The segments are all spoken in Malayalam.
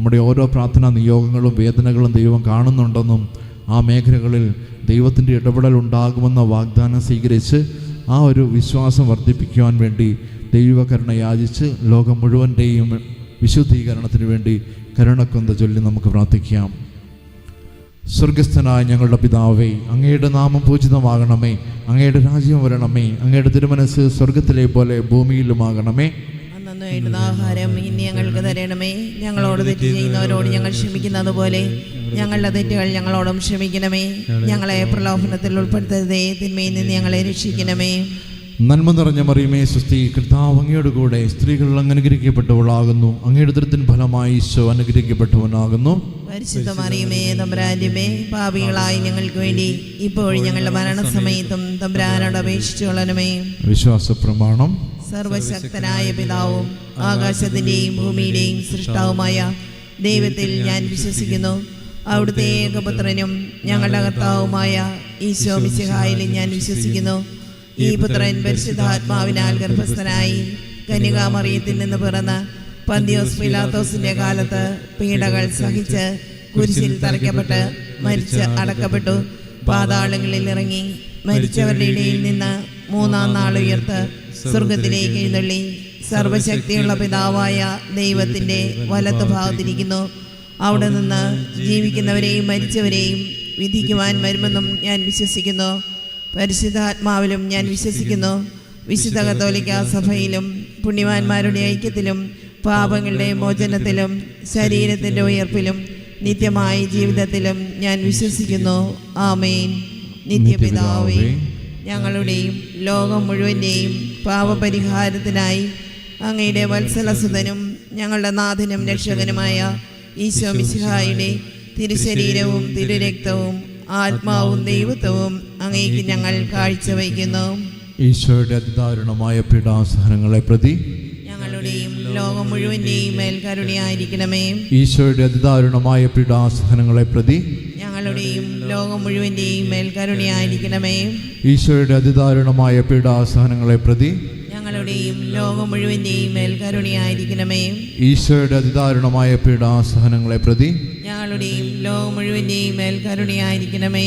നമ്മുടെ ഓരോ പ്രാർത്ഥനാ നിയോഗങ്ങളും വേദനകളും ദൈവം കാണുന്നുണ്ടെന്നും ആ മേഖലകളിൽ ദൈവത്തിന്റെ ഇടപെടൽ ഉണ്ടാകുമെന്ന വാഗ്ദാനം സ്വീകരിച്ച് ആ ഒരു വിശ്വാസം വർദ്ധിപ്പിക്കുവാൻ വേണ്ടി ദൈവകരുണ യാചിച്ച് ലോകം മുഴുവന്റെയും വിശുദ്ധീകരണത്തിന് വേണ്ടി കരുണക്കൊന്ത ചൊല്ലി നമുക്ക് പ്രാർത്ഥിക്കാം. സ്വർഗസ്ഥനായ ഞങ്ങളുടെ പിതാവേ അങ്ങയുടെ നാമം പൂജിതമാകണമേ അങ്ങയുടെ രാജ്യം വരണമേ അങ്ങയുടെ തിരുമനസ് സ്വർഗത്തിലെ പോലെ ഭൂമിയിലുമാകണമേ. അന്നു വേണ്ടുന്ന ആഹാരം ഇനി ഞങ്ങൾക്ക് തരണമേ. ഞങ്ങളോട് തെറ്റ് ചെയ്യുന്നവരോട് ഞങ്ങൾ ക്ഷമിക്കുന്നത് പോലെ ഞങ്ങളുടെ തെറ്റുകൾ ഞങ്ങളോടും ക്ഷമിക്കണമേ. ഞങ്ങളെ പ്രലോഭനത്തിൽ ഉൾപ്പെടുത്തരുതേ. തിന്മയിൽ നിന്ന് ഞങ്ങളെ രക്ഷിക്കണമേ. നന്മ നിറഞ്ഞ മറിയമേ സ്വസ്തി കർത്താവ് അങ്ങയുടെ കൂടെ സ്ത്രീകൾ അനുഗ്രഹിക്കപ്പെട്ടവളാകുന്നു അങ്ങയുടെ ദൃത്തിൻ ഫലമായി ഈശോ അനുഗ്രഹിക്കപ്പെട്ടവനാകുന്നു. പരിശുദ്ധ മറിയമേ തമ്പുരാന്റെമേ പാപികളായി ഞങ്ങൾക്ക് വേണ്ടി ഇപ്പോഴും ഞങ്ങളുടെ മരണസമയത്തും തമ്പുരാനോട് അപേക്ഷിച്ചുകൊള്ളണമേ വിശ്വാസ പ്രമാണം സർവശക്തനായ പിതാവും ആകാശത്തിന്റെയും ഭൂമിയുടെയും സൃഷ്ടാവുമായ ദൈവത്തിൽ ഞാൻ വിശ്വസിക്കുന്നു. അവിടുത്തെ ഏകപുത്രനും ഞങ്ങളുടെ കർത്താവുമായ ഈശോ മിശിഹായിലും ഞാൻ വിശ്വസിക്കുന്നു. ഈ പുത്രൻ പരിശുദ്ധാത്മാവിനാൽ ഗർഭസ്ഥനായി കന്യകാമറിയത്തിൽ നിന്ന് പിറന്ന് പന്തിയോസ് പിലാത്തോസിന്റെ കാലത്ത് പീഡകൾ സഹിച്ച് കുരിശിൽ തറയ്ക്കപ്പെട്ട് മരിച്ച് അടക്കപ്പെട്ടു. പാതാളങ്ങളിൽ ഇറങ്ങി മരിച്ചവരുടെ ഇടയിൽ നിന്ന് മൂന്നാം നാൾ ഉയർത്ത് സ്വർഗത്തിലേക്ക് എഴുന്നള്ളി. സർവശക്തിയുള്ള പിതാവായ ദൈവത്തിന്റെ വലത്തു ഭാഗത്തിരിക്കുന്നു. അവിടെ നിന്ന് ജീവിക്കുന്നവരെയും മരിച്ചവരെയും വിധിക്കുവാൻ വരുമെന്നും ഞാൻ വിശ്വസിക്കുന്നു. പരിശുദ്ധാത്മാവിലും ഞാൻ വിശ്വസിക്കുന്നു. വിശുദ്ധ കത്തോലിക്ക സഭയിലും പുണ്യവാന്മാരുടെ ഐക്യത്തിലും പാപങ്ങളുടെ മോചനത്തിലും ശരീരത്തിന്റെ ഉയർപ്പിലും നിത്യമായ ജീവിതത്തിലും ഞാൻ വിശ്വസിക്കുന്നു. ആമേൻ. നിത്യപിതാവേ ഞങ്ങളുടെയും ലോകം മുഴുവന്റെയും പാപപരിഹാരത്തിനായി അങ്ങയുടെ വത്സലസുതനും ഞങ്ങളുടെ നാഥനും രക്ഷകനുമായ ഈശോ മിശിഹായുടെ തിരുശരീരവും തിരുരക്തവും ആത്മാവും ദൈവത്വവും അങ്ങേക്ക് ഞങ്ങൾ കാഴ്ചവയ്ക്കുന്നു. ഈശോയുടെ അതിദാരുണമായ പീഡാസഹനങ്ങളെ പ്രതി ഞങ്ങളുടെയും ലോകം മുഴുവന്റെയും മേൽ കരുണയായിരിക്കണമേ. ഈശോയുടെ അതിദാരുണമായ പീഡാസഹനങ്ങളെ പ്രതി ഞങ്ങളുടെയും ലോകം മുഴുവന്റെയും മേൽ കരുണയായിരിക്കണമേ. ഈശോയുടെ അതിദാരുണമായ പീഡാസഹനങ്ങളെ പ്രതി ഞങ്ങളുടെയും ലോകം മുഴുവന്റെയും മേൽ കരുണയായിരിക്കണമേ. ഈശോയുടെ അതിദാരുണമായ പീഡാസഹനങ്ങളെ പ്രതി ഞങ്ങളുടെയും ലോകം മുഴുവന്റെയും മേൽ കരുണയായിരിക്കണമേ.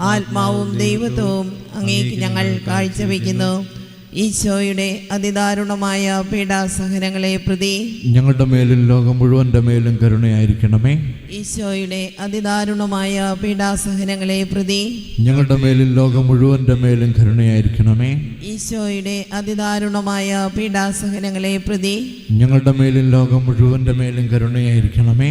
ആത്മാവും ദൈവത്വവും അങ്ങേക്ക് ഞങ്ങൾ കാഴ്ചവെക്കുന്നു. ഈശോയുടെ അതിദാരുണമായ പീഡാസഹനങ്ങളെ പ്രതി ഞങ്ങളുടെ മേലും ലോകം മുഴുവന്റെ മേലും കരുണയായിരിക്കണമേ. ഈശോയുടെ അതിദാരുണമായ പീഡാസഹനങ്ങളെ പ്രതി ഞങ്ങളുടെ മേലും ലോകം മുഴുവന്റെ മേലും കരുണയായിരിക്കണമേ. ഈശോയുടെ അതിദാരുണമായ പീഡാസഹനങ്ങളെ പ്രതി ഞങ്ങളുടെ മേലും ലോകം മുഴുവന്റെ മേലും കരുണയായിരിക്കണമേ.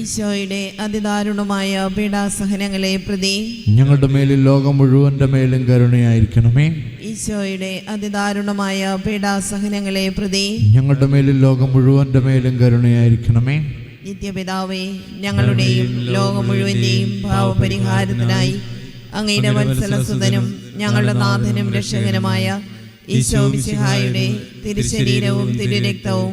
ഈശോയുടെ അതിദാരുണമായ പീഡാസഹനങ്ങളെ പ്രതി ഞങ്ങളുടെ മേലിൽ ലോകം മുഴുവന്റെ മേലും കരുണയായിരിക്കണമേ. ഈശോയുടെ അതിദാരുണമായ പീഡാസഹനങ്ങളെ പ്രതി ഞങ്ങളുടെ മേലിൽ ലോകം മുഴുവന്റെ മേലും കരുണയായിരിക്കണമേ. നിത്യപിതാവേ ഞങ്ങളുടെയും ലോകം മുഴുവന്റെയും ഭാവപരിഹാരത്തിനായി അങ്ങയുടെ വത്സലസുതനും ഞങ്ങളുടെ നാഥനും രക്ഷകനുമായ ഈശോ മിശിഹായുടെ തിരുശരീരവും തിരുരക്തവും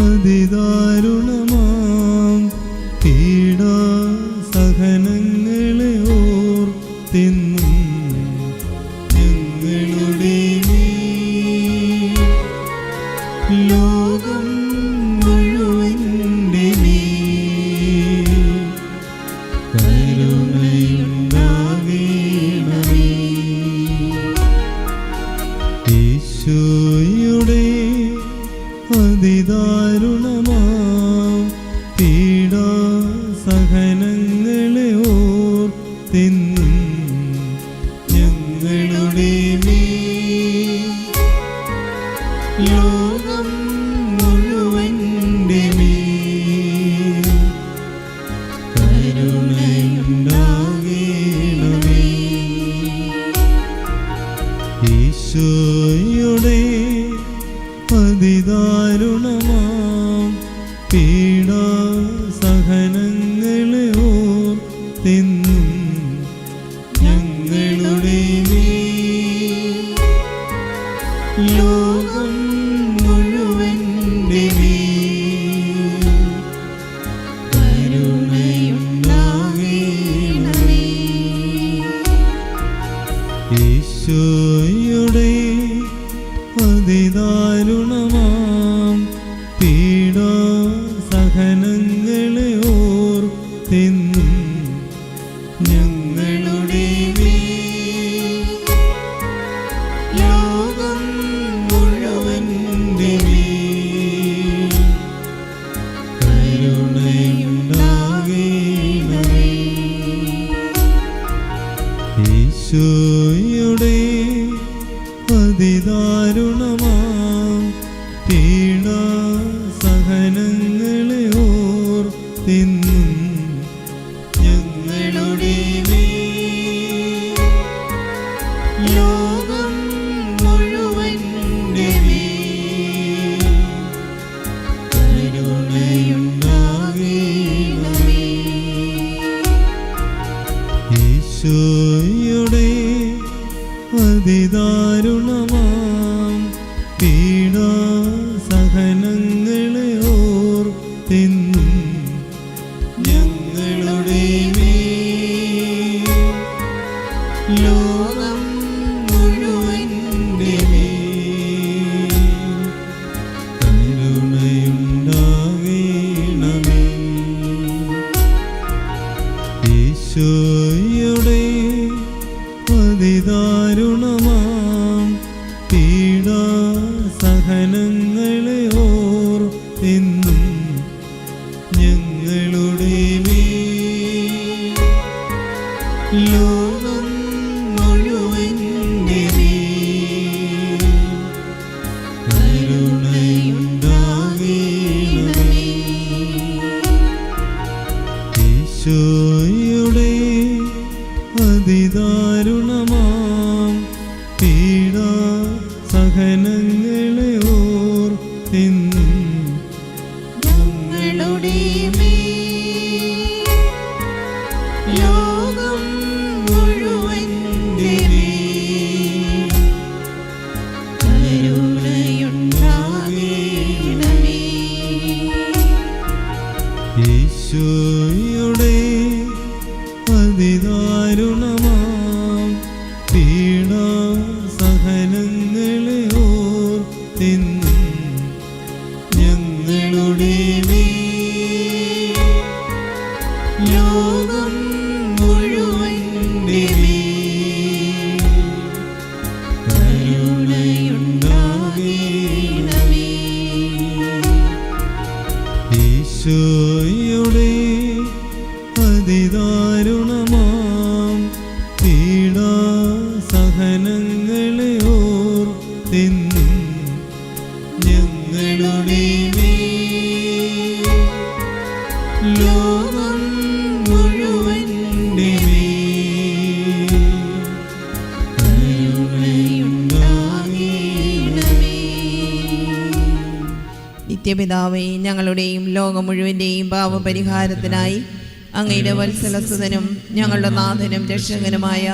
അതിദാരുണമാം. പീഡാ സഹനങ്ങളെ ഓർത്തിന്നും ഞങ്ങളുടെ ലോകം മുഴുവന്റെ കരുണയുണ്ടാകേണമേ. യേശു അതിദാരുണമാ ഞങ്ങളുടെ അതിദാരുണമാം പീഡാ സഹനങ്ങളെ ഓർ എന്നും ഞങ്ങളുടെ ലോകം കരുണയുണ്ടാകണമേ. ഈശോയുടെ അതിദാരുണമാം ഈശോയുടെ നിത്യപിതാവേ ഞങ്ങളുടെയും ലോകം മുഴുവന്റെയും പാവപരിഹാരത്തിനായി അങ്ങയുടെ വത്സലസുതനും ഞങ്ങളുടെ നാഥനും രക്ഷകനുമായ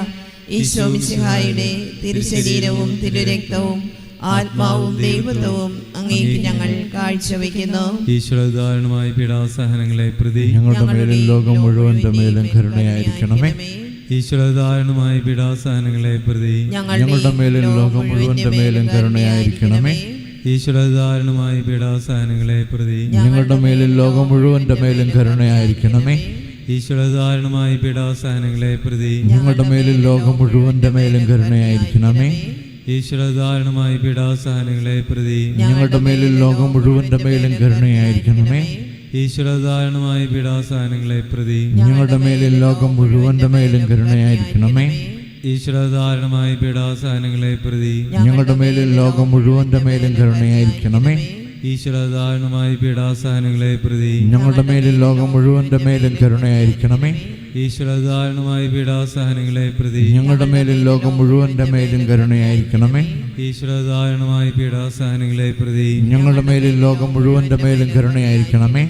ഈശോ മിശിഹായുടെ തിരുശരീരവും തിരുരക്തവും ആത്മാവും ദൈവത്വവും അങ്ങേക്ക് ഞങ്ങൾ കാഴ്ചവെക്കുന്നു. ഈശ്വരധാരണമായ പീഡാസഹനങ്ങളെ പ്രതി ഞങ്ങളുടെ മേലും ലോകം മുഴുവന്റെ മേലും കരുണയായിരിക്കണമേ. ഈശ്വരധാരണമായ പീഡാസഹനങ്ങളെ പ്രതി ഞങ്ങളുടെ മേലും ലോകം മുഴുവന്റെ മേലും കരുണയായിരിക്കണമേ. ഈശ്വരധാരണമായ പീഡാസഹനങ്ങളെ പ്രതി ഞങ്ങളുടെ മേലും ലോകം മുഴുവന്റെ മേലും കരുണയായിരിക്കണമേ. ഈശ്വരധാരണമായ പീഡാസഹനങ്ങളെ പ്രതി ഞങ്ങളുടെ മേലും ലോകം മുഴുവന്റെ മേലും കരുണയായിരിക്കണമേ. ഈശ്വരധാരണമായ പീഡാസഹനങ്ങളെ പ്രതി ഞങ്ങളുടെ മേലും ലോകം മുഴുവന്റെ മേലും കരുണയായിരിക്കണമേ. ഈശ്വരധാരണമായ പീഡാസഹനങ്ങളെ പ്രതി ഞങ്ങളുടെ മേലും ലോകം മുഴുവന്റെ മേലും കരുണയായിരിക്കണമേ. ഈശ്വരധാരണമായ പീഡാസഹനങ്ങളെ പ്രതി ഞങ്ങളുടെ മേലും ലോകം മുഴുവന്റെ മേലും കരുണയായിരിക്കണമേ. ഈശ്വരധാരണമായ പീഡാസഹനങ്ങളെ പ്രതി ഞങ്ങളുടെ മേലും ലോകം മുഴുവന്റെ മേലും കരുണയായിരിക്കണമേ. ഈശ്വരധാരണമായ പീഡാസഹനങ്ങളെ പ്രതി ഞങ്ങളുടെ മേലും ലോകം മുഴുവന്റെ മേലും കരുണയായിരിക്കണമേ. ഈശ്വരധാരണമായ പീഡാസഹനങ്ങളെ പ്രതി ഞങ്ങളുടെ മേലും ലോകം മുഴുവന്റെ മേലും കരുണയായിരിക്കണമേ.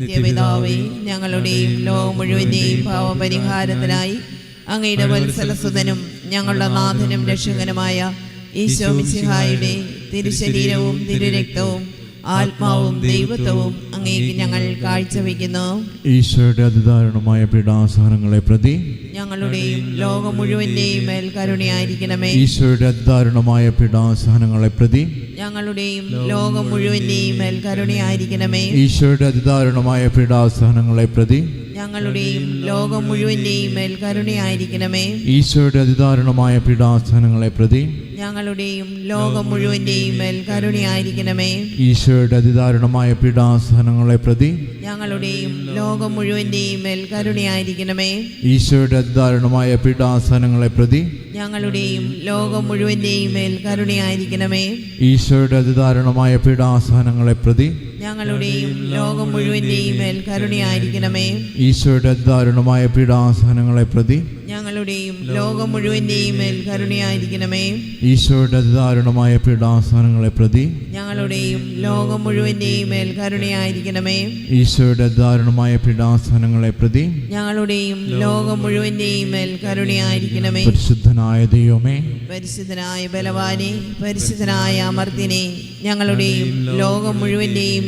നിത്യപിതാവേ ഞങ്ങളുടെയും ലോകം മുഴുവന്റെയും പാവപരിഹാരത്തിനായി അങ്ങയുടെ വത്സലസുതനും ഞങ്ങളുടെ നാഥനും രക്ഷകനുമായ ഈശോ മിശിഹായുടെ തിരുശരീരവും തിരുരക്തവും ആത്മാവും ദൈവത്വവും അങ്ങേക്ക് ഞങ്ങൾ കാഴ്ചവെക്കുന്നു. ഈശോയുടെ അതിദാരുണമായ പീഡാസഹനങ്ങളെ പ്രതി ഞങ്ങളുടെയും ലോകം മുഴുവന്റെയും മേൽ കരുണയായിരിക്കണമേ. ഈശോയുടെ അതിദാരുണമായ പീഡാസഹനങ്ങളെ പ്രതി ഞങ്ങളുടെയും ലോകം മുഴുവന്റെയും മേൽ കരുണയായിരിക്കണമേ. ഈശോയുടെ അതിദാരുണമായ പീഡാസഹനങ്ങളെ പ്രതി ഞങ്ങളുടെയും ലോകം മുഴുവന്റെയും മേൽ കരുണയായിരിക്കണമേ. ഈശോയുടെ അതിദാരുണമായ പീഡാസ്ഥാനങ്ങളെ പ്രതി ഞങ്ങളുടെയും ലോകം മുഴുവന്റെയും മേൽ കരുണയായിരിക്കണമേ. ഈശോയുടെ അതിദാരുണമായ പീഡാസ്ഥാനങ്ങളെ പ്രതി ഞങ്ങളുടെയും ലോകം മുഴുവന്റെയും മേൽ കരുണയായിരിക്കണമേ. ഈശോയുടെ അതിദാരുണമായ പീഡാസ്ഥാനങ്ങളെ പ്രതി ഞങ്ങളുടെയും ലോകം മുഴുവന്റെയും മേൽ കരുണയായിരിക്കണമേ. ഈശോയുടെ അതിദാരുണമായ പീഡാസ്ഥാനങ്ങളെ പ്രതി ഞങ്ങളുടെയും ലോകം മുഴുവന്റെയും മേൽ കരുണയായിരിക്കണമേ. ഈശോയുടെ ദാരുണമായ പീഡാസഹനങ്ങളെ പ്രതി ഞങ്ങളുടെയും ലോകം മുഴുവന്റെയും മേൽ കരുണയായിരിക്കണമേ. ഈശോയുടെ ദാരുണമായ പീഡാസഹനങ്ങളെ പ്രതി ഞങ്ങളുടെയും ലോകം മുഴുവന്റെയും മേൽ കരുണയായിരിക്കണമേ. ഈശോയുടെ ദാരുണമായ പീഡാസഹനങ്ങളെ പ്രതി ഞങ്ങളുടെയും ലോകം മുഴുവന്റെയും മേൽ കരുണയായിരിക്കണമേ. പരിശുദ്ധനായ ദൈവമേ. പരിശുദ്ധനായ ബലവാനെ പരിശുദ്ധനായ അമർത്തിനെ ഞങ്ങളുടെയും ലോകം മുഴുവന്റെയും